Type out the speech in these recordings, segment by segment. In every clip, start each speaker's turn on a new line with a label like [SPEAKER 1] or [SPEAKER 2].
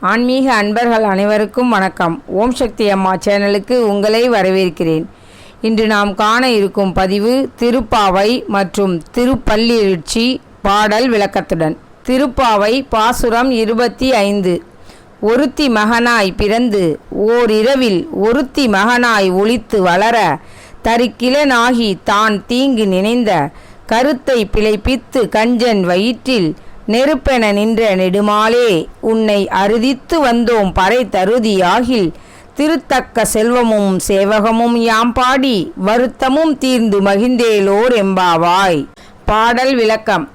[SPEAKER 1] ஆன்மீக அன்பர்கள் அனைவருக்கும் வணக்கம். ஓம் சக்தி அம்மா சேனலுக்கு உங்களை வரவேற்கிறேன். இன்று நாம் காண இருக்கும் பதிவு திருப்பாவை மற்றும் திருப்பள்ளிருச்சி பாடல் விளக்கத்துடன். திருப்பாவை பாசுரம் இருபத்தி ஐந்து. ஒருத்தி மகனாய் பிறந்து ஓரிரவில் ஒருத்தி மகனாய் ஒளித்து வளர தருக்கிலனாகி தான் தீங்கு நினைந்த கருத்தை பிழைப்பித்து கஞ்சன் வயிற்றில் நெருப்பென நின்ற நெடுமாலே உன்னை அறுதித்து வந்தோம் பறை தருதியாகில் திருத்தக்க செல்வமும் சேவகமும் யாம் பாடி வருத்தமும் தீர்ந்து மகிழ்ந்தேலோர் எம்பாவாய். பாடல் விளக்கம்.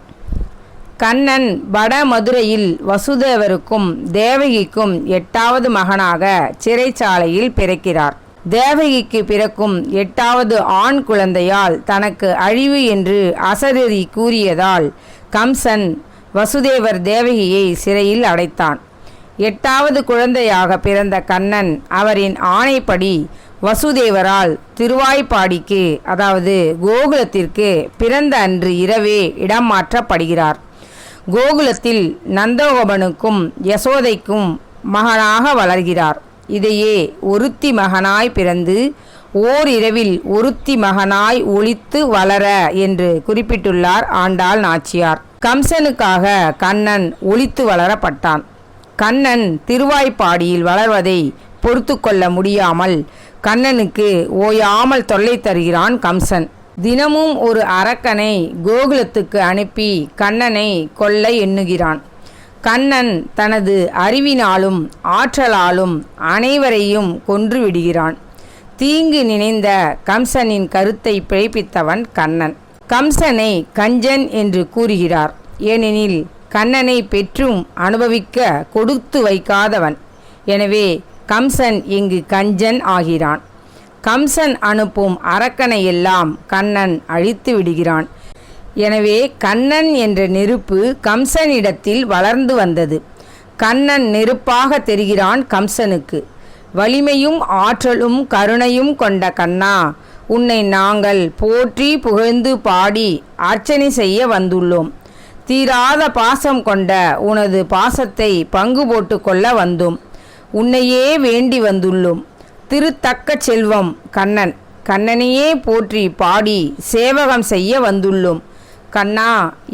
[SPEAKER 1] கண்ணன் வடமதுரையில் வசுதேவருக்கும் தேவகிக்கும் எட்டாவது மகனாக சிறைச்சாலையில் பிறக்கிறார். தேவகிக்கு பிறக்கும் எட்டாவது ஆண் குழந்தையால் தனக்கு அழிவு என்று அசரதி கூறியதால் கம்சன் வசுதேவர் தேவகியை சிறையில் அடைத்தான். எட்டாவது குழந்தையாக பிறந்த கண்ணன் அவரின் ஆணைப்படி வசுதேவரால் திருவாய்ப்பாடிக்கு அதாவது கோகுலத்திற்கு பிறந்த அன்று இரவே இடம் மாற்றப்படுகிறார். கோகுலத்தில் நந்தகோபனுக்கும் யசோதைக்கும் மகனாக வளர்கிறார். இதையே ஒருத்தி மகனாய் பிறந்து ஓரிரவில் ஒருத்தி மகனாய் ஒழித்து வளர என்று குறிப்பிட்டுள்ளார் ஆண்டாள் நாச்சியார். கம்சனுக்காக கண்ணன் ஒளித்து வளரப்பட்டான். கண்ணன் திருவாய்ப்பாடியில் வளர்வதை பொறுத்து கொள்ள முடியாமல் கண்ணனுக்கு ஓயாமல் தொல்லை தருகிறான் கம்சன். தினமும் ஒரு அரக்கனை கோகுலத்துக்கு அனுப்பி கண்ணனை கொல்ல எண்ணுகிறான். கண்ணன் தனது அறிவினாலும் ஆற்றலாலும் அனைவரையும் கொன்று விடுகிறான். தீங்கு நினைந்த கம்சனின் கருத்தை பிழைப்பித்தவன் கண்ணன். கம்சனை கஞ்சன் என்று கூறுகிறார். ஏனெனில் கண்ணனை பெற்றும் அனுபவிக்க கொடுத்து வைக்காதவன். எனவே கம்சன் இங்கு கஞ்சன் ஆகிறான். கம்சன் அனுப்பும் அரக்கனையெல்லாம் கண்ணன் அழித்து விடுகிறான். எனவே கண்ணன் என்ற நெருப்பு கம்சனிடத்தில் வளர்ந்து வந்தது. கண்ணன் நெருப்பாக தெரிகிறான் கம்சனுக்கு. வலிமையும் ஆற்றலும் கருணையும் கொண்ட கண்ணா உன்னை நாங்கள் போற்றி புகழ்ந்து பாடி அர்ச்சனை செய்ய வந்துள்ளோம். தீராத பாசம் கொண்ட உனது பாசத்தை பங்கு போட்டு கொள்ள வந்தோம். உன்னையே வேண்டி வந்துள்ளோம். திருத்தக்க செல்வம் கண்ணன். கண்ணனையே போற்றி பாடி சேவகம் செய்ய வந்துள்ளோம். கண்ணா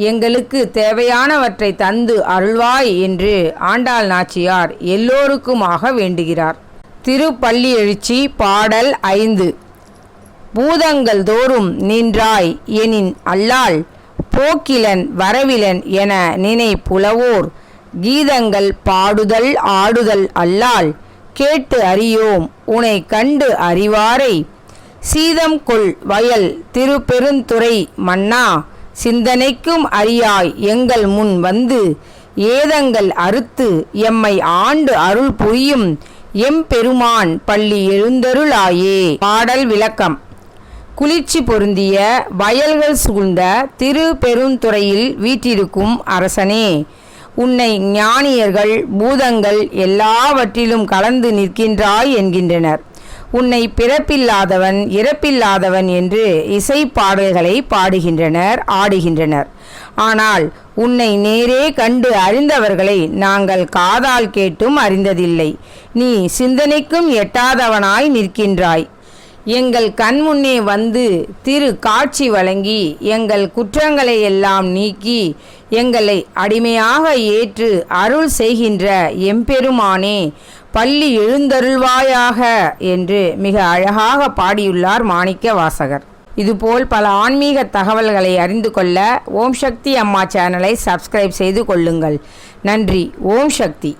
[SPEAKER 1] எங்களுக்கு தேவையானவற்றை தந்து அருள்வாய் என்று ஆண்டாள் நாச்சியார் எல்லோருக்குமாக வேண்டுகிறார். திருப்பள்ளி எழுச்சி பாடல் ஐந்து. பூதங்கள் தோறும் நின்றாய் எனின் அல்லால் போக்கிலன் வரவிலன் என நினை புலவோர் கீதங்கள் பாடுதல் ஆடுதல் அல்லால் கேட்டு அறியோம். உனை கண்டு அறிவாரை. சீதம் கொள் வயல் திருப்பெருந்துறை மன்னா. சிந்தனைக்கும் அறியாய் எங்கள் முன் வந்து. ஏதங்கள் அறுத்து எம்மை ஆண்டு அருள் புரியும். எம்பெருமான் பள்ளி எழுந்தருளாயே. பாடல் விளக்கம். குளிர்ச்சி பொருந்திய வயல்கள் சூழ்ந்த திரு பெருந்துறையில் வீற்றிருக்கும் அரசனே உன்னை ஞானியர்கள் பூதங்கள் எல்லாவற்றிலும் கலந்து நிற்கின்றாய் என்கின்றனர். உன்னை பிறப்பில்லாதவன் இறப்பில்லாதவன் என்று இசை பாடல்களை பாடுகின்றனர் ஆடுகின்றனர். ஆனால் உன்னை நேரே கண்டு அறிந்தவர்களை நாங்கள் காதால் கேட்டும் அறிந்ததில்லை. நீ சிந்தனைக்கும் எட்டாதவனாய் நிற்கின்றாய். எங்கள் கண்முன்னே வந்து திரு காட்சி வழங்கி எங்கள் குற்றங்களை எல்லாம் நீக்கி எங்களை அடிமையாக ஏற்று அருள் செய்கின்ற எம்பெருமானே பள்ளி எழுந்தருள்வாயாக என்று மிக அழகாக பாடியுள்ளார் மாணிக்க வாசகர். இதுபோல் பல ஆன்மீக தகவல்களை அறிந்து கொள்ள ஓம் சக்தி அம்மா சேனலை சப்ஸ்கிரைப் செய்து கொள்ளுங்கள். நன்றி ஓம் சக்தி.